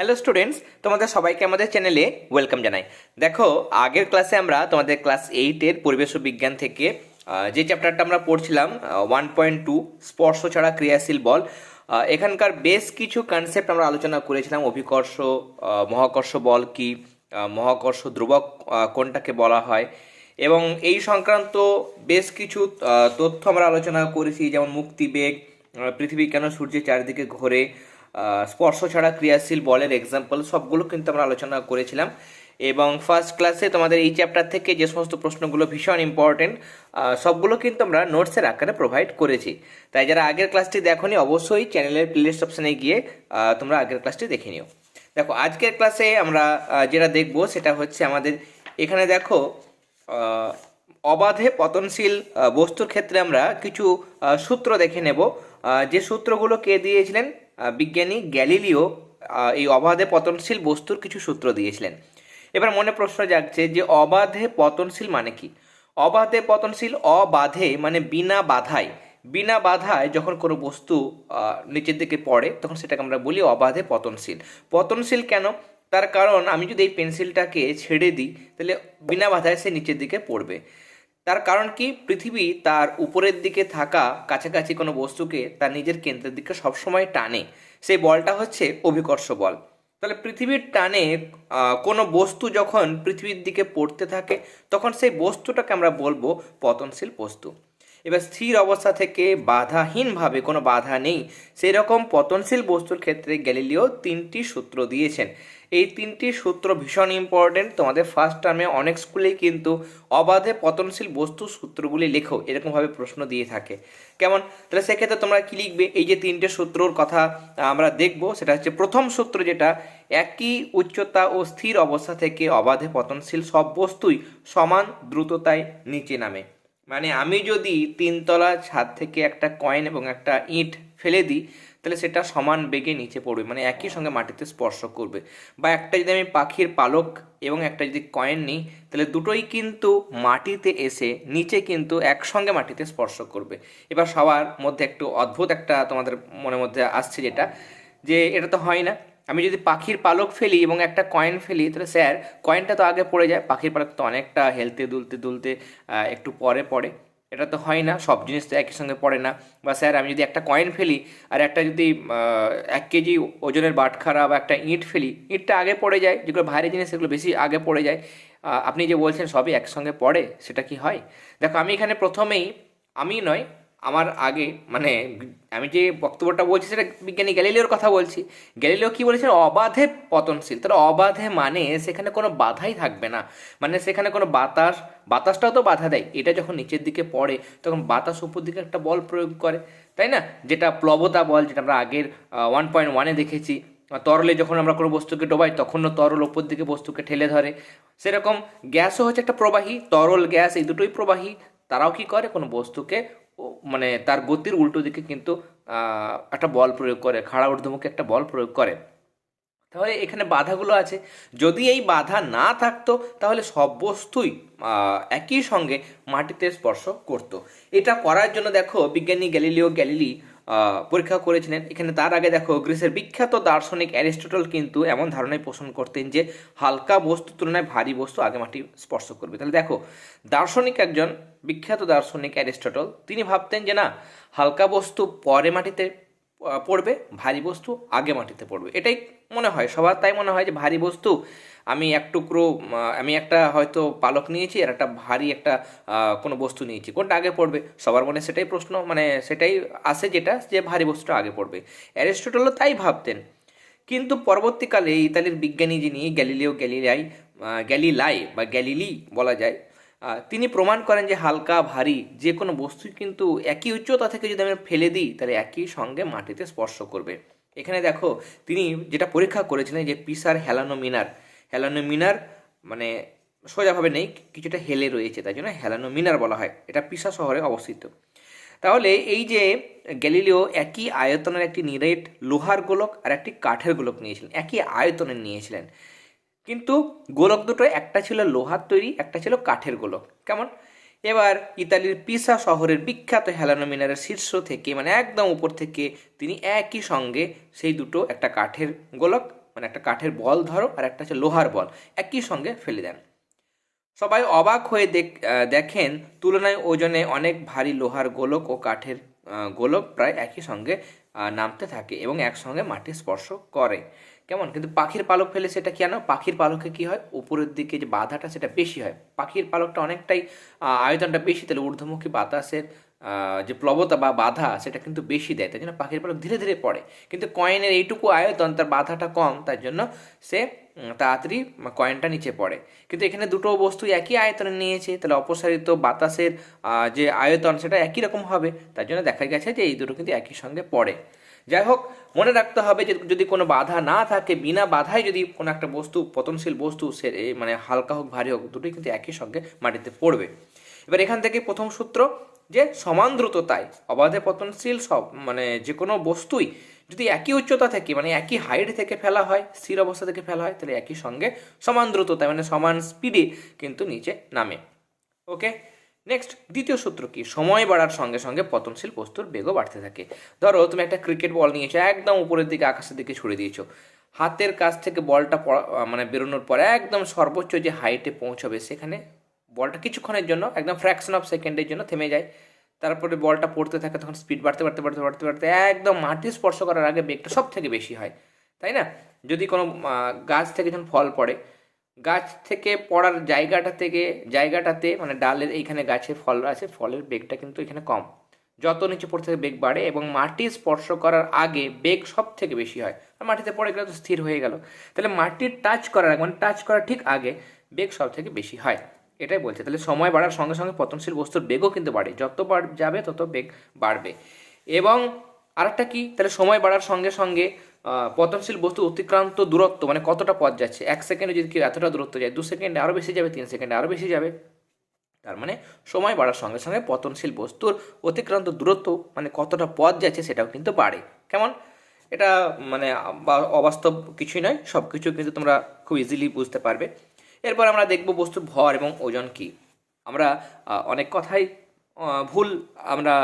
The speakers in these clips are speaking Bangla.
হ্যালো স্টুডেন্টস তোমাদের সবাইকে আমাদের চ্যানেলে ওয়েলকাম জানাই। দেখো, আগের ক্লাসে আমরা তোমাদের ক্লাস এইটের পরিবেশ বিজ্ঞান থেকে যে চ্যাপ্টারটা আমরা পড়ছিলাম ওয়ান পয়েন্ট টু স্পর্শ ছাড়া ক্রিয়াশীল বল এখানকার বেশ কিছু কনসেপ্ট আমরা আলোচনা করেছিলাম, অভিকর্ষ মহাকর্ষ বল কি মহাকর্ষ ধ্রুবক কোনটাকে বলা হয়, এবং এই সংক্রান্ত বেশ কিছু তথ্য আমরা আলোচনা করেছি, যেমন মুক্তিবেগ পৃথিবী কেন সূর্যের চারিদিকে ঘোরে স্পর্শ ছাড়া ক্রিয়াশীল বলের এক্সাম্পল সবগুলো কিন্তু আমরা আলোচনা করেছিলাম। এবং ফার্স্ট ক্লাসে তোমাদের এই চ্যাপ্টার থেকে যে সমস্ত প্রশ্নগুলো ভীষণ ইম্পর্টেন্ট সবগুলো কিন্তু আমরা নোটসের আকারে প্রোভাইড করেছি। তাই যারা আগের ক্লাসটি দেখোনি, অবশ্যই চ্যানেলের প্লেলিস্ট অপশানে গিয়ে তোমরা আগের ক্লাসটি দেখে নিও। দেখো, আজকের ক্লাসে আমরা যেটা দেখব, সেটা হচ্ছে আমাদের, এখানে দেখো অবাধে পতনশীল বস্তুর ক্ষেত্রে আমরা কিছু সূত্র দেখে নেব। যে সূত্রগুলো কে দিয়েছিলেন? বিজ্ঞানী গ্যালিলিও এই অবাধে পতনশীল বস্তুর কিছু সূত্র দিয়েছিলেন। এবার মনে প্রশ্ন জাগছে যে অবাধে পতনশীল মানে কি? অবাধে পতনশীল, অবাধে মানে বিনা বাধায়। বিনা বাধায় যখন কোনো বস্তু নিচের দিকে পড়ে, তখন সেটাকে আমরা বলি অবাধে পতনশীল। পতনশীল কেন? তার কারণ আমি যদি এই পেন্সিলটাকে ছেড়ে দিই, তাহলে বিনা বাধায় সে নিচের দিকে পড়বে। তার কারণ কি? পৃথিবী তার উপরের দিকে থাকা কাছাকাছি কোনো বস্তুকে তার নিজের কেন্দ্রের দিকে সবসময় টানে। সেই বলটা হচ্ছে অভিকর্ষ বল। তাহলে পৃথিবীর টানে কোনো বস্তু যখন পৃথিবীর দিকে পড়তে থাকে, তখন সেই বস্তুটাকে আমরা বলব পতনশীল বস্তু। এবার স্থির অবস্থা থেকে বাধাহীনভাবে কোনো বাধা নেই। সেই রকম পতনশীল বস্তুর ক্ষেত্রে গ্যালিলিও তিনটি সূত্র দিয়েছেন। এই তিনটি সূত্র ভীষণ ইম্পর্টেন্ট তোমাদের ফার্স্ট টার্মে অনেক স্কুলেই কিন্তু অবাধে পতনশীল বস্তু সূত্রগুলি লেখো, এরকমভাবে প্রশ্ন দিয়ে থাকে। কেমন? তাহলে সেক্ষেত্রে তোমরা কি লিখবে? এই যে তিনটে সূত্রর কথা আমরা দেখব, সেটা হচ্ছে প্রথম সূত্র যেটা, একই উচ্চতা ও স্থির অবস্থা থেকে অবাধে পতনশীল সব বস্তুই সমান দ্রুততায় নিচে নামে। মানে আমি যদি তিনতলা ছাদ থেকে একটা কয়েন এবং একটা ইঁট ফেলে দিই তাহলে সেটা সমান বেগে নিচে পড়বে মানে একই সঙ্গে মাটিতে স্পর্শ করবে। বা একটা যদি আমি পাখির পালক এবং একটা যদি কয়েন নিই তাহলে দুটোই কিন্তু মাটিতে এসে নিচে কিন্তু একসঙ্গে মাটিতে স্পর্শ করবে। এবার সবার মধ্যে একটু অদ্ভুত একটা তোমাদের মনের মধ্যে আসছে যেটা যে এটা তো হয় না। আমি যদি পাখির পালক ফেলি এবং একটা কয়েন ফেলি, তাহলে স্যার কয়েনটা তো আগে পড়ে যায়। পাখির পালক তো অনেকটা হেলতে, দুলতে দুলতে একটু পরে পড়ে। এটা তো হয় না, সব জিনিস তো একই সঙ্গে পড়ে না। বা স্যার, আমি যদি একটা কয়েন ফেলি আর একটা যদি এক কেজি ওজনের বাটখারা বা একটা ইঁট ফেলি, ইঁটটা আগে পড়ে যায়, যেগুলো ভারী জিনিস, সেগুলো বেশি আগে পড়ে যায়। আপনি যে বলছেন সবই একসঙ্গে পড়ে, সেটা কি হয়? দেখো, আমি এখানে প্রথমেই, আমি নয় আমার আগে মানে আমি যে বক্তব্যটা বলছি সেটা বিজ্ঞানী গ্যালিলিওর কথা বলছি। গ্যালিলিও কি বলেছেন? অবাধে পতনশীল। তাহলে অবাধে মানে সেখানে কোনো বাধাই থাকবে না। মানে সেখানে কোনো বাতাস, বাতাসটাও তো বাধা দেয়। এটা যখন নিচের দিকে পড়ে, তখন বাতাস উপর দিকে একটা বল প্রয়োগ করে, তাই না? যেটা প্লবতা বল, যেটা আমরা আগের ওয়ান পয়েন্ট ওয়ানে দেখেছি। তরলে যখন আমরা কোনো বস্তুকে ডোবাই, তখনও তরল ওপর দিকে বস্তুকে ঠেলে ধরে। সেরকম গ্যাসও হচ্ছে একটা প্রবাহী। তরল গ্যাস এই দুটোই প্রবাহী। তারাও কি করে? কোনো বস্তুকে মানে তার গতির উল্টো দিকে কিন্তু একটা বল প্রয়োগ করে, খাড়া ঊর্ধ্বমুখে একটা বল প্রয়োগ করে। তাহলে এখানে বাধাগুলো আছে। যদি এই বাধা না থাকতো, তাহলে সব বস্তুই একই সঙ্গে মাটিতে স্পর্শ করত। এটা করার জন্য দেখো, বিজ্ঞানী গ্যালিলিও গ্যালিলি পরীক্ষা করেছিলেন। এখানে তার আগে দেখো, গ্রিসের বিখ্যাত দার্শনিক অ্যারিস্টটল কিন্তু এমন ধারণায় পোষণ করতেন যে, হালকা বস্তু তুলনায় ভারী বস্তু আগে মাটি স্পর্শ করবে। তাহলে দেখো, দার্শনিক একজন বিখ্যাত দার্শনিক অ্যারিস্টটল, তিনি ভাবতেন যে না, হালকা বস্তু পরে মাটিতে পড়বে, ভারী বস্তু আগে মাটিতে পড়বে। এটাই মনে হয়, সবার তাই মনে হয় যে ভারী বস্তু, আমি এক টুকরো আমি একটা হয়তো পালক নিয়েছি আর একটা ভারী একটা কোনো বস্তু নিয়েছি, কোনটা আগে পড়বে? সবার মনে সেটাই প্রশ্ন মানে সেটাই আসে যেটা যে ভারী বস্তুটা আগে পড়বে। অ্যারিস্টটলও তাই ভাবতেন। কিন্তু পরবর্তীকালে ইতালির বিজ্ঞানী যিনি গ্যালিলিও গ্যালিলাই গ্যালিলাই বা গ্যালিলি বলা যায় তিনি প্রমাণ করেন যে হালকা, ভারী, যে কোনো বস্তু কিন্তু একই উচ্চতা থেকে যদি আমি ফেলে দিই, তাহলে একই সঙ্গে মাটিতে স্পর্শ করবে। এখানে দেখো, তিনি যেটা পরীক্ষা করেছিলেন যে পিসার হেলানোমিনার হেলানোমিনার মানে সোজাভাবে নেই, কিছুটা হেলে রয়েছে, তাই জন্য হেলানোমিনার বলা হয়। এটা পিসা শহরে অবস্থিত। তাহলে এই যে গ্যালিলিও একই আয়তনের একটি নিরেট লোহার গোলক আর একটি কাঠের গোলক নিয়েছিলেন, একই আয়তনের নিয়েছিলেন। কিন্তু গোলক দুটো একটা ছিল লোহার তৈরি, একটা ছিল কাঠের গোলক। কেমন? এবার ইতালির পিসা শহরের বিখ্যাত হেলানোমিনারের শীর্ষ থেকে মানে একদম উপর থেকে, তিনি একই সঙ্গে সেই দুটো একটা কাঠের গোলক মানে একটা কাঠের বল ধরো, আর একটা হচ্ছে লোহার বল, একই সঙ্গে ফেলে দেন। সবাই অবাক হয়ে দেখ দেখেন তুলনায় ওজনে অনেক ভারী লোহার গোলক ও কাঠের গোলক প্রায় একই সঙ্গে নামতে থাকে এবং একসঙ্গে মাটি স্পর্শ করে। কেমন? কিন্তু পাখির পালক ফেলে সেটা কেন? পাখির পালকে কি হয়? উপরের দিকে যে বাধাটা, সেটা বেশি হয়। পাখির পালকটা অনেকটাই আয়তনটা বেশি, তাহলে ঊর্ধ্বমুখী বাতাসের যে প্লবতা বা বাধা, সেটা কিন্তু বেশি দেয়। তাই জন্য পাখির পালক ধীরে ধীরে পড়ে। কিন্তু কয়েনের এইটুকু আয়তন, তার বাধাটা কম তার জন্য সে তাড়াতাড়ি কয়েনটা নিচে পড়ে। কিন্তু এখানে দুটো বস্তু একই আয়তনে নিয়েছে, তাহলে অপসারিত বাতাসের যে আয়তন, সেটা একই রকম হবে। তার জন্য দেখা গেছে যে এই দুটো কিন্তু একই সঙ্গে পড়ে। যাই হোক, মনে রাখতে হবে যে যদি কোনো বাধা না থাকে, বিনা বাধায় যদি কোনো একটা বস্তু, পতনশীল বস্তু সে মানে হালকা হোক, ভারী হোক, দুটোই কিন্তু একই সঙ্গে মাটিতে পড়বে। এবার এখান থেকে প্রথম সূত্র যে সমান দ্রুততায়, অবাধে পতনশীল সব মানে যে কোনো বস্তুই যদি একই উচ্চতা থেকে মানে একই হাইট থেকে ফেলা হয়, স্থির অবস্থা থেকে ফেলা হয়, তাহলে একই সঙ্গে সমান দ্রুততায় মানে সমান স্পিডে কিন্তু নিচে নামে। ওকে নেক্সট দ্বিতীয় সূত্র কি? সময় বাড়ার সঙ্গে সঙ্গে পতনশীল বস্তুর বেগও বাড়তে থাকে। ধরো, তুমি একটা ক্রিকেট বল নিয়েছো একদম উপরের দিকে, আকাশের দিকে ছুড়ে দিয়েছ। হাতের কাছ থেকে বলটা মানে বেরোনোর পরে একদম সর্বোচ্চ যে হাইটে পৌঁছবে, সেখানে বলটা কিছুক্ষণের জন্য, একদম ফ্র্যাকশন অফ সেকেন্ডের জন্য থেমে যায়। তারপরে বলটা পড়তে থাকে, তখন স্পিড বাড়তে বাড়তে বাড়তে বাড়তে বাড়তে, একদম মাটি স্পর্শ করার আগে বেগটা সব থেকে বেশি হয়। তাই না? যদি কোনো গাছ থেকে যখন ফল পড়ে গাছ থেকে পড়ার জায়গাটা থেকে, জায়গাটাতে মানে ডালের এইখানে গাছে ফল আছে, ফলের বেগটা কিন্তু এখানে কম। যত নিচে পড়তে থাকে বেগ বাড়ে এবং মাটি স্পর্শ করার আগে বেগ সব থেকে বেশি হয়। আর মাটিতে পড়ে গেলে তো স্থির হয়ে গেল। তাহলে মাটির টাচ করার মানে টাচ করার ঠিক আগে বেগ সব থেকে বেশি হয়। এটাই বলছে। তাহলে সময় বাড়ার সঙ্গে সঙ্গে পতনশীল বস্তুর বেগও কিন্তু বাড়ে। যত বাড়, যাবে তত বেগ বাড়বে। এবং আরেকটা কি? তাহলে সময় বাড়ার সঙ্গে সঙ্গে পতনশীল বস্তু অতিক্রান্ত দূরত্ব মানে কতটা পথ যাচ্ছে? এক সেকেন্ডে যদি কেউ এতটা দূরত্ব যায়, দু সেকেন্ডে আরও বেশি যাবে, তিন সেকেন্ডে আরও বেশি যাবে। তার মানে সময় বাড়ার সঙ্গে সঙ্গে পতনশীল বস্তুর অতিক্রান্ত দূরত্ব মানে কতটা পথ যাচ্ছে সেটাও কিন্তু বাড়ে। কেমন? এটা মানে অবাস্তব কিছুই নয় সব কিছু কিন্তু তোমরা খুব ইজিলি বুঝতে পারবে। এরপর আমরা দেখব বস্তুর ভর এবং ওজন কি। আমরা অনেক কথাই ভুল আমরা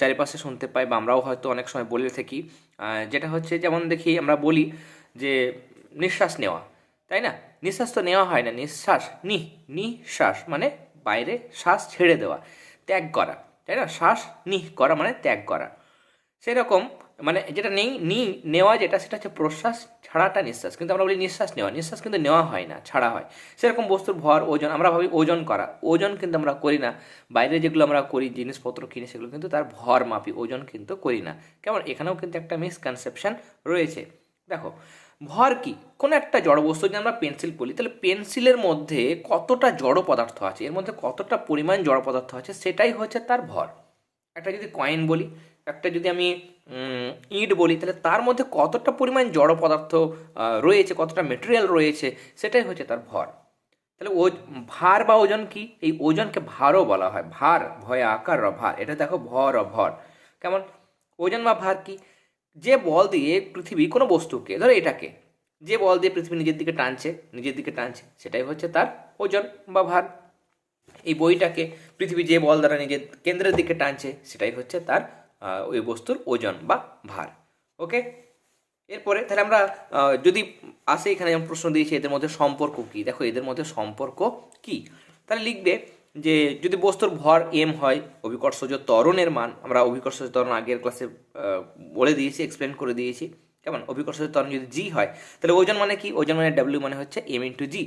চারিপাশে শুনতে পাই বা আমরাও হয়তো অনেক সময় বলে থাকি। যেটা হচ্ছে যেমন দেখি আমরা বলি যে নিঃশ্বাস নেওয়া, তাই না? নিঃশ্বাস তো নেওয়া হয় না, নিঃশ্বাস, নি, নিঃশ্বাস মানে বাইরে শ্বাস ছেড়ে দেওয়া, ত্যাগ করা, তাই না? শ্বাস, নিঃ করা মানে ত্যাগ করা। সেরকম মানে যেটা নেই নি নেওয়া যেটা, সেটা হচ্ছে প্রশ্বাস ছাড়াটা নিঃশ্বাস। কিন্তু আমরা বলি নিঃশ্বাস নেওয়া। নিঃশ্বাস কিন্তু নেওয়া হয় না, ছাড়া হয়। সেরকম বস্তুর ভর, ওজন, আমরা ভাবি ওজন করা। ওজন কিন্তু আমরা করি না। বাইরে যেগুলো আমরা করি, জিনিসপত্র কিনি, সেগুলো কিন্তু তার ভর মাপি, ওজন কিন্তু করি না। কেমন? এখানেও কিন্তু একটা মিসকনসেপশন রয়েছে। দেখো, ভর কি? কোনো একটা জড় বস্তু যদি আমরা পেন্সিল বলি, তাহলে পেন্সিলের মধ্যে কতটা জড় পদার্থ আছে? এর মধ্যে কতটা পরিমাণ জড় পদার্থ আছে? সেটাই হচ্ছে তার ভর। একটা যদি কয়েন বলি, একটা যদি আমি ইট বলি, তাহলে তার মধ্যে কতটা পরিমাণ জড় পদার্থ রয়েছে, কতটা মেটেরিয়াল রয়েছে, সেটাই হচ্ছে তার ভর। তাহলে ও ভার বা ওজন কি? এই ওজনকে ভারও বলা হয়। ভার, ভয়, আকার ভার। এটা দেখো ভর ভর। কেমন? ওজন বা ভার কি? যে বল দিয়ে পৃথিবী কোনো বস্তুকে, ধরো এটাকে, যে বল দিয়ে পৃথিবী নিজের দিকে টানছে, নিজের দিকে টানছে, সেটাই হচ্ছে তার ওজন বা ভার। এই বইটাকে পৃথিবী যে বল দ্বারা নিজের কেন্দ্রের দিকে টানছে, সেটাই হচ্ছে তার ওই বস্তুর ওজন বা ভার ওকে এরপরে তাহলে আমরা যদি আসে এখানে যেমন প্রশ্ন দিয়েছি এদের মধ্যে সম্পর্ক কি? দেখো এদের মধ্যে সম্পর্ক কি? তাহলে লিখবে যে যদি বস্তুর ভর এম হয়, অভিকর্ষজ ত্বরণের মান, আমরা অভিকর্ষজ ত্বরণ আগের ক্লাসে বলে দিয়েছি এক্সপ্লেন করে দিয়েছি, কেমন? অভিকর্ষজ ত্বরণ যদি জি হয়, তাহলে ওজন মানে কি? ওজন মানে ডাব্লিউ মানে হচ্ছে এম ইন্টু জি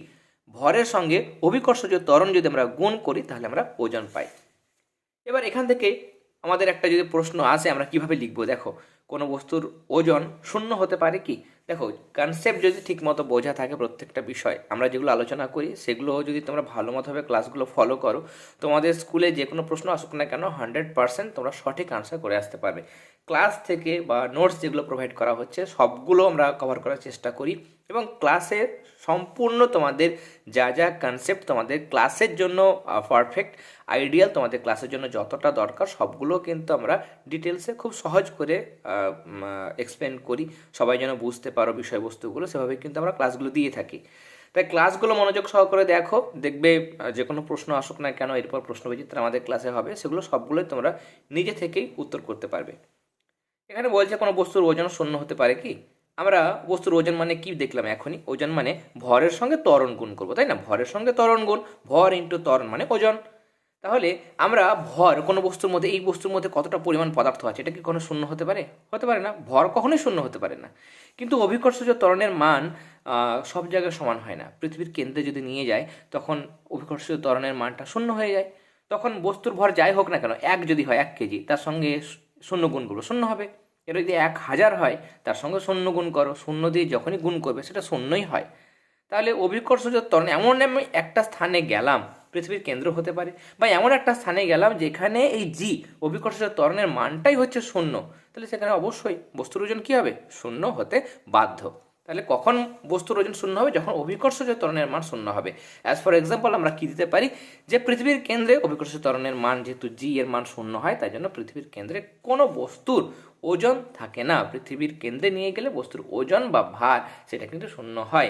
ভরের সঙ্গে অভিকর্ষজ ত্বরণ যদি আমরা গুণ করি, তাহলে আমরা ওজন পাই। এবার এখান থেকে আমাদের একটা যদি প্রশ্ন আসে, আমরা কীভাবে লিখব? দেখো, কোনো বস্তুর ওজন শূন্য হতে পারে কি? দেখো কনসেপ্ট যদি ঠিকমতো বোঝা থাকে প্রত্যেকটা বিষয়, আমরা যেগুলো আলোচনা করি, সেগুলো যদি তোমরা ভালো মতোভাবে ক্লাসগুলো ফলো করো, তোমাদের স্কুলে যে কোনো প্রশ্ন আসুক না কেন হান্ড্রেড পার্সেন্ট তোমরা সঠিক আনসার করে আসতে পারবে। ক্লাস থেকে বা নোটস যেগুলো প্রোভাইড করা হচ্ছে, সবগুলো আমরা কভার করার চেষ্টা করি এবং ক্লাসে সম্পূর্ণ তোমাদের যা যা কনসেপ্ট তোমাদের ক্লাসের জন্য পারফেক্ট আইডিয়াল তোমাদের ক্লাসের জন্য যতটা দরকার, সবগুলো কিন্তু আমরা ডিটেলসে খুব সহজ করে এক্সপ্লেন করি। সবাই যেন বুঝতে পারো বিষয়বস্তুগুলো, সেভাবে কিন্তু আমরা ক্লাসগুলো দিয়ে থাকি। তাই ক্লাসগুলো মনোযোগ সহকারে দেখো, দেখবে যে কোনো প্রশ্ন আসুক না কেন, এরপর প্রশ্নবিচিত্র আমাদের ক্লাসে হবে, সেগুলো সবগুলোই তোমরা নিজে থেকেই উত্তর করতে পারবে। এখানে বলছে কোনো বস্তুর ওজন শূন্য হতে পারে কি? আমরা বস্তুর ওজন মানে কি দেখলাম এখনই? ওজন মানে ভরের সঙ্গে ত্বরণ গুণ করব, তাই না? ভরের সঙ্গে ত্বরণ গুণ, ভর ইন্টু ত্বরণ মানে ওজন। তাহলে আমরা ভর কোনো বস্তুর মধ্যে, এই বস্তুর মধ্যে কতটা পরিমাণ পদার্থ আছে? এটা কি কোনো শূন্য হতে পারে? হতে পারে না। ভর কখনোই শূন্য হতে পারে না। কিন্তু অভিকর্ষজ ত্বরণের মান সব জায়গায় সমান হয় না। পৃথিবীর কেন্দ্রে যদি নিয়ে যায়, তখন অভিকর্ষজ ত্বরণের মানটা শূন্য হয়ে যায়। তখন বস্তুর ভর যাই হোক না কেন, এক যদি হয় এক কেজি, তার সঙ্গে শূন্য গুণ করব, শূন্য হবে। এটা যদি এক হাজার হয়, তার সঙ্গে শূন্য গুণ করো, শূন্য দিয়ে যখনই গুণ করবে, সেটা শূন্যই হয়। তাহলে অভিকর্ষজ ত্বরণ, এমন আমি একটা স্থানে গেলাম, পৃথিবীর কেন্দ্র হতে পারে, বা এমন একটা স্থানে গেলাম যেখানে এই জি অভিকর্ষজ ত্বরণের মানটাই হচ্ছে শূন্য। তাহলে সেখানে অবশ্যই বস্তুর ওজন কী হবে? শূন্য হতে বাধ্য। তাহলে কখন বস্তুর ওজন শূন্য হবে? যখন অভিকর্ষজ ত্বরণের মান শূন্য হবে। অ্যাজ ফর এক্সাম্পল আমরা কী দিতে পারি? যে পৃথিবীর কেন্দ্রে অভিকর্ষজ ত্বরণের মান, যেহেতু জি এর মান শূন্য হয়, তাই জন্য পৃথিবীর কেন্দ্রে কোনো বস্তুর ওজন থাকে না। পৃথিবীর কেন্দ্রে নিয়ে গেলে বস্তুর ওজন বা ভার, সেটা কিন্তু শূন্য হয়।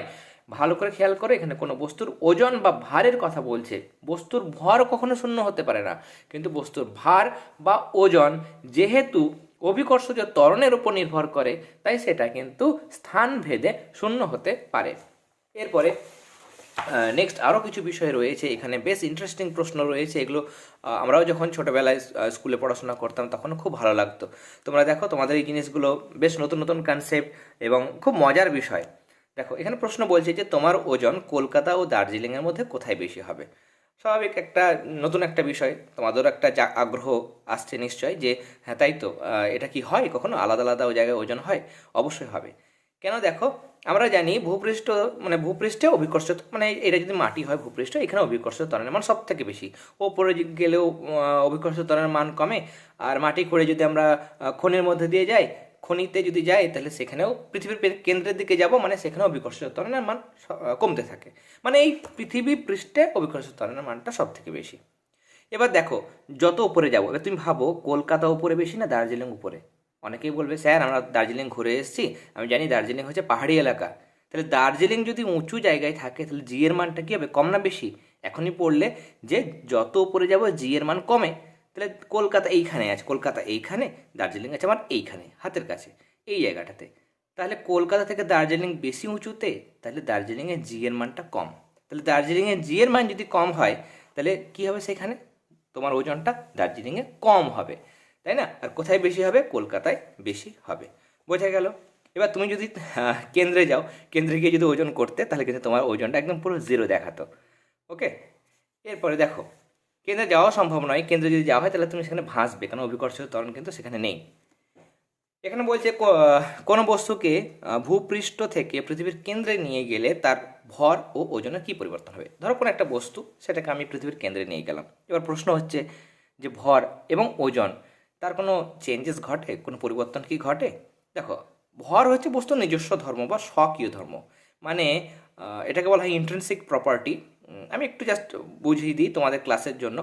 ভালো করে খেয়াল করো, এখানে কোনো বস্তুর ওজন বা ভারের কথা বলছে। বস্তুর ভর কখনো শূন্য হতে পারে না। কিন্তু বস্তুর ভার বা ওজন যেহেতু অভিকর্ষজ ত্বরণের উপর নির্ভর করে, তাই সেটা কিন্তু স্থান ভেদে শূন্য হতে পারে। এরপরে নেক্সট আরও কিছু বিষয় রয়েছে, এখানে বেশ ইন্টারেস্টিং প্রশ্ন রয়েছে, এগুলো আমরাও যখন ছোটোবেলায় স্কুলে পড়াশোনা করতাম তখন খুব ভালো লাগতো। তোমরা দেখো, তোমাদের এই জিনিসগুলো বেশ নতুন নতুন কনসেপ্ট এবং খুব মজার বিষয়। দেখো, এখানে প্রশ্ন বলছে যে, তোমার ওজন কলকাতা ও দার্জিলিংয়ের মধ্যে কোথায় বেশি হবে? স্বাভাবিক একটা, নতুন একটা বিষয়, তোমাদেরও একটা যা আগ্রহ আসছে নিশ্চয় যে হ্যাঁ তাই তো এটা কি হয় কখনো? আলাদা আলাদা ও জায়গায় ওজন হয়? অবশ্যই হবে। কেন দেখো, আমরা জানি ভূপৃষ্ঠ মানে ভূপৃষ্ঠে অভিকর্ষ মানে এটা যদি মাটি হয় ভূপৃষ্ঠ, এখানে অভিকর্ষ ত্বরণের মান সব থেকে বেশি। ওপরে গেলেও অভিকর্ষ ত্বরণের মান কমে, আর মাটি খুঁড়ে যদি আমরা খনির মধ্যে দিয়ে যাই, খনিতে যদি যাই, তাহলে সেখানেও পৃথিবীর কেন্দ্রের দিকে যাব মানে সেখানেও অভিকর্ষ ত্বরণের মান কমতে থাকে। মানে এই পৃথিবী পৃষ্ঠে অভিকর্ষ ত্বরণের মানটা সব থেকে বেশি। এবার দেখো, যত উপরে যাব, এবার তুমি ভাবো, কলকাতা উপরে বেশি না দার্জিলিং উপরে? অনেকেই বলবে, স্যার, আমরা দার্জিলিং ঘুরে এসেছি। আমি জানি দার্জিলিং হচ্ছে পাহাড়ি এলাকা। তাহলে দার্জিলিং যদি উঁচু জায়গায় থাকে, তাহলে জি এর মানটা কী হবে? কম না বেশি? এখনই পড়লে যে যত উপরে যাব জি এর মান কমে। তাহলে কলকাতা এইখানে আছে। কলকাতা এইখানে, দার্জিলিং আছে আমার এইখানে, হাতের কাছে, এই জায়গাটাতে। তাহলে কলকাতা থেকে দার্জিলিং বেশি উঁচুতে, তাহলে দার্জিলিংয়ে জি এর মানটা কম। তাহলে দার্জিলিংয়ে জি এর মান যদি কম হয়, তাহলে কী হবে সেখানে? তোমার ওজনটা দার্জিলিংয়ে কম হবে। তাই না? আর কোথায় বেশি হবে? কলকাতায় বেশি হবে। বোঝা গেল? এবার তুমি যদি কেন্দ্রে যাও, কেন্দ্রে গিয়ে যদি ওজন করতে, তাহলে কিন্তু তোমার ওজনটা একদম পুরো জিরো দেখাতো। ওকে এরপরে দেখো, কেন্দ্রে যাওয়া সম্ভব নয়। কেন্দ্রে যদি যাওয়া হয়, তাহলে তুমি সেখানে ভাসবে, কারণ অভিকর্ষ ত্বরণ কিন্তু সেখানে নেই। এখানে বলছে কোনো বস্তুকে ভূপৃষ্ঠ থেকে পৃথিবীর কেন্দ্রে নিয়ে গেলে তার ভর ও ওজনে কী পরিবর্তন হবে? ধরো কোনো একটা বস্তু, সেটাকে আমি পৃথিবীর কেন্দ্রে নিয়ে গেলাম। এবার প্রশ্ন হচ্ছে যে ভর এবং ওজন তার কোনো চেঞ্জেস ঘটে? কোনো পরিবর্তন কি ঘটে? দেখো, ভর হচ্ছে বস্তুর নিজস্ব ধর্ম বা স্বকীয় ধর্ম। মানে এটাকে বলা হয় ইন্ট্রেন্সিক প্রপার্টি আমি একটু জাস্ট বুঝিয়ে দিই তোমাদের ক্লাসের জন্য।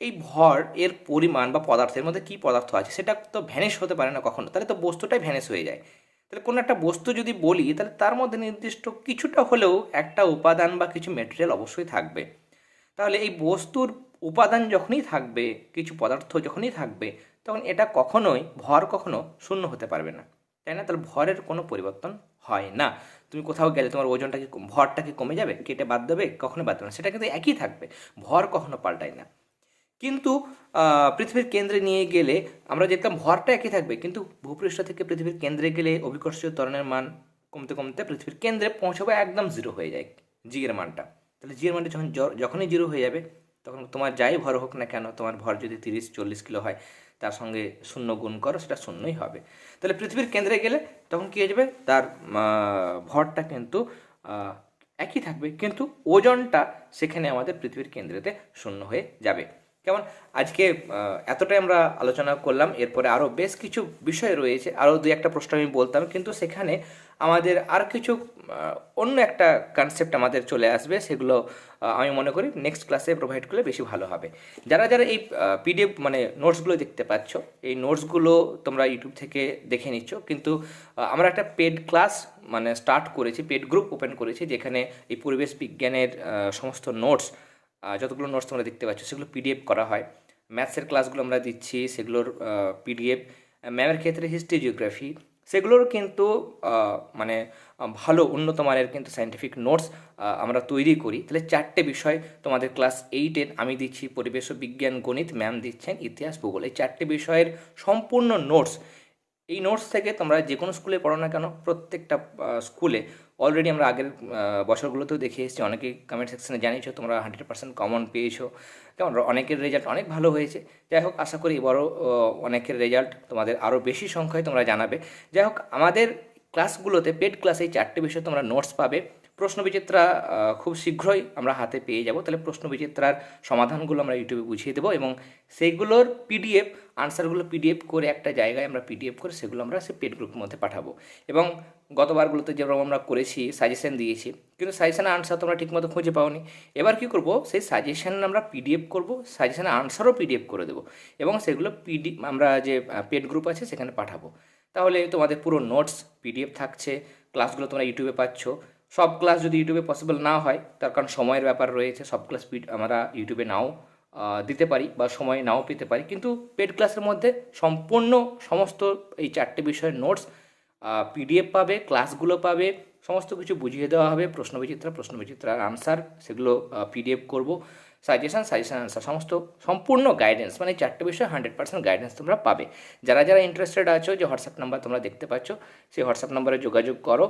এই ভর, এর পরিমাণ বা পদার্থের মধ্যে কী পদার্থ আছে, সেটা তো ভ্যানিশ হতে পারে না কখনো। তাহলে তো বস্তুটাই ভ্যানিশ হয়ে যায়। তাহলে কোনো একটা বস্তু যদি বলি, তাহলে তার মধ্যে নির্দিষ্ট কিছুটা হলেও একটা উপাদান বা কিছু মেটেরিয়াল অবশ্যই থাকবে। তাহলে এই বস্তুর উপাদান যখনই থাকবে, কিছু পদার্থ যখনই থাকবে তখন এটা কখনোই ভর কখনো শূন্য হতে পারবে না। তাই না? তাহলে ভরের কোনো পরিবর্তন হয় না। তুমি কোথাও গেলে তোমার ওজনটা কি ভরটা কি কমে যাবে? কেটে বাদ দেবে? কখনো বাদ দেবে না। সেটা কিন্তু একই থাকবে। ভর কখনো পাল্টায় না। কিন্তু পৃথিবীর কেন্দ্রে নিয়ে গেলে আমরা দেখতাম ভরটা একই থাকবে। কিন্তু ভূপৃষ্ঠ থেকে পৃথিবীর কেন্দ্রে গেলে অভিকর্ষীয় ত্বরণের মান কমতে কমতে পৃথিবীর কেন্দ্রে পৌঁছাবে একদম জিরো হয়ে যায়। জি এর মানটা। তাহলে জি এর মানটা যখন যখনই জিরো হয়ে যাবে, তখন তোমার যাই ভর হোক না কেন, তোমার ভর যদি তিরিশ, চল্লিশ কিলো হয় তার সঙ্গে শূন্য গুণ করো, সেটা শূন্যই হবে। তাহলে পৃথিবীর কেন্দ্রে গেলে তখন কী হয়ে যাবে? তার ভরটা কিন্তু একই থাকবে, কিন্তু ওজনটা সেখানে আমাদের পৃথিবীর কেন্দ্রেতে শূন্য হয়ে যাবে। কেমন? আজকে এতটাই আমরা আলোচনা করলাম। এরপরে আরও বেশ কিছু বিষয় রয়েছে। আরও দুই একটা প্রশ্ন আমি বলতাম, কিন্তু সেখানে আমাদের আর কিছু অন্য একটা কনসেপ্ট আমাদের চলে আসবে। সেগুলো আমি মনে করি নেক্সট ক্লাসে প্রোভাইড করলে বেশি ভালো হবে। যারা যারা এই পিডিএফ মানে নোটসগুলো দেখতে পাচ্ছ, এই নোটসগুলো তোমরা ইউটিউব থেকে দেখে নিচ্ছ। কিন্তু আমরা একটা পেড ক্লাস মানে স্টার্ট করেছি পেড গ্রুপ ওপেন করেছি, যেখানে এই পরিবেশ বিজ্ঞানের সমস্ত নোটস যতগুলো নোটস তোমরা দেখতে পাচ্ছ, সেগুলো পিডিএফ করা হয়। ম্যাথসের ক্লাসগুলো আমরা দিচ্ছি, সেগুলোর পিডিএফ ম্যামের ক্ষেত্রে হিস্ট্রি জিওগ্রাফি সেগুলোর কিন্তু মানে ভালো, উন্নত মানের কিন্তু সায়েন্টিফিক নোটস আমরা তৈরি করি। তাহলে চারটে বিষয় তোমাদের ক্লাস এইটের আমি দিচ্ছি, পরিবেশ বিজ্ঞান, গণিত ম্যাম দিচ্ছেন, ইতিহাস, ভূগোল। এই চারটে বিষয়ের সম্পূর্ণ নোটস এই নোটস থেকে তোমরা যে কোনো স্কুলে পড়ো না কেন, প্রত্যেকটা স্কুলে অলরেডি আমরা আগের বছরগুলোতেও দেখে এসেছি, অনেকে কমেন্ট সেকশনে জানিয়েছো, তোমরা হান্ড্রেড পার্সেন্ট কমন পেয়েছ। কেমন অনেকের রেজাল্ট অনেক ভালো হয়েছে। যাই হোক, আশা করি এবারও অনেকের রেজাল্ট তোমাদের আরও বেশি সংখ্যায় তোমরা জানাবে। যাই হোক, আমাদের ক্লাসগুলোতে পেড ক্লাসে চারটে বিষয়ে তোমরা নোটস পাবে। প্রশ্ন বিচিত্রা খুব শীঘ্রই আমরা হাতে পেয়ে যাব। তাহলে প্রশ্ন বিচিত্রার সমাধানগুলো আমরা ইউটিউবে বুঝিয়ে দেবো এবং সেইগুলোর পিডিএফ আনসারগুলো পিডিএফ করে একটা জায়গায় আমরা পিডিএফ করে সেগুলো আমরা সে পেড গ্রুপের মধ্যে পাঠাবো। এবং গতবারগুলোতে যেরকম আমরা করেছি সাজেশন দিয়েছি, কিন্তু সাজেশনের আনসার তোমরা ঠিকমতো খুঁজে পাওনি। এবার কী করব, সেই সাজেশন আমরা পিডিএফ করব সাজেশনের আনসারও পিডিএফ করে দেবো এবং সেগুলো পিডি আমরা যে পেড গ্রুপ আছে সেখানে পাঠাবো। তাহলে তোমাদের পুরো নোটস পিডিএফ থাকছে ক্লাসগুলো তোমরা ইউটিউবে পাচ্ছ। সব ক্লাস যদি ইউটিউবে পসিবল না হয়, তার কারণ সময়ের ব্যাপার রয়েছে, সব ক্লাস আমরা ইউটিউবে নাও দিতে পারি বা সময় নাও পেতে পারি। কিন্তু পেড ক্লাসের মধ্যে সম্পূর্ণ সমস্ত এই চারটে বিষয়ের নোটস পিডিএফ পাবে ক্লাসগুলো পাবে, সমস্ত কিছু বুঝিয়ে দেওয়া হবে প্রশ্ন বিচিত্রা প্রশ্ন বিচিত্রার আনসার সেগুলো পিডিএফ করব। সাজেশন, সাজেশান আনসার সমস্ত সম্পূর্ণ গাইডেন্স মানে চারটে বিষয়ে হান্ড্রেড পার্সেন্ট গাইডেন্স তোমরা পাবে। যারা যারা ইন্টারেস্টেড আছো যে হোয়াটসঅ্যাপ নাম্বার তোমরা দেখতে পাচ্ছ, সেই হোয়াটসঅ্যাপ নাম্বারে যোগাযোগ করো।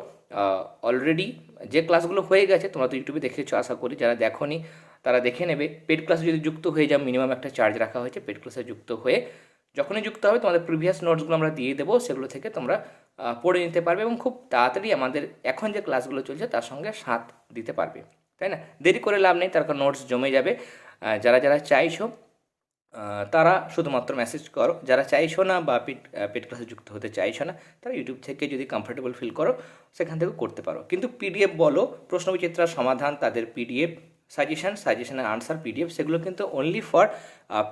অলরেডি যে ক্লাসগুলো হয়ে গেছে, তোমরা তো ইউটিউবে দেখেছ, আশা করি। যারা দেখোনি, তারা দেখে নেবে। পেড ক্লাসে যদি যুক্ত হয়ে যাও মিনিমাম একটা চার্জ রাখা হয়েছে পেড ক্লাসে যুক্ত হয়ে। যখনই যুক্ত হবে, তোমাদের প্রিভিয়াস নোটসগুলো আমরা দিয়ে দেবো, সেগুলো থেকে তোমরা পড়ে নিতে পারবে এবং খুব তাড়াতাড়ি আমাদের এখন যে ক্লাসগুলো চলছে, তার সঙ্গে সাথ দিতে পারবে। তাই না? দেরি করে লাভ নেই, তার কারণ নোটস জমে যাবে। যারা যারা চাইছো তারা শুধুমাত্র মেসেজ করো। যারা চাইছো না বা পেড পেড ক্লাসে যুক্ত হতে চাইছো না, তারা ইউটিউব থেকে যদি কমফোর্টেবল ফিল করো, সেখান থেকে করতে পারো। কিন্তু পিডিএফ বলো প্রশ্নবিচিত্রার সমাধান, তাদের পিডিএফ সাজেশান সাজেশানের আনসার পিডিএফ সেগুলো কিন্তু অনলি ফর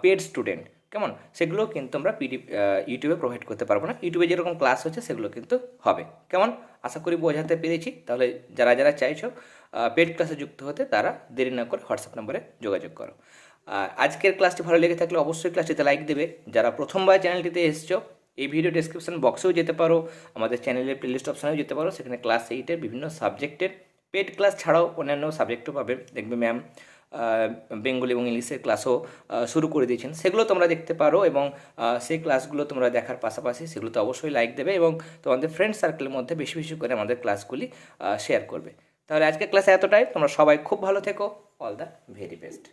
পেড স্টুডেন্ট কেমন? সেগুলো কিন্তু আমরা পিডিএফ ইউটিউবে প্রোভাইড করতে পারব না। ইউটিউবে যেরকম ক্লাস হচ্ছে, সেগুলো কিন্তু হবে। কেমন? আশা করি বোঝাতে পেরেছি। তাহলে যারা যারা চাইছো পেড ক্লাসে যুক্ত হতে তারা দেরি না করে হোয়াটসঅ্যাপ নম্বরে যোগাযোগ করো। আর আজকের ক্লাসটি ভালো লেগে থাকলে অবশ্যই ক্লাসটিতে লাইক দেবে। যারা প্রথমবার চ্যানেলটিতে এসছো, এই ভিডিও ডেসক্রিপশন বক্সেও যেতে পারো, আমাদের চ্যানেলের প্লেলিস্ট অপশানেও যেতে পারো। সেখানে ক্লাস এইটের বিভিন্ন সাবজেক্টের পেড ক্লাস ছাড়াও অন্যান্য সাবজেক্টও পাবে। দেখবে ম্যাম বেঙ্গলি এবং ইংলিশের ক্লাসও শুরু করে দিয়েছেন। সেগুলো তোমরা দেখতে পারো এবং সেই ক্লাসগুলো তোমরা দেখার পাশাপাশি সেগুলোতে অবশ্যই লাইক দেবে এবং তোমাদের ফ্রেন্ড সার্কেলের মধ্যে বেশি বেশি করে আমাদের ক্লাসগুলি শেয়ার করবে। তাহলে আজকের ক্লাসে এতটাই। তোমরা সবাই খুব ভালো থেকো। All the very best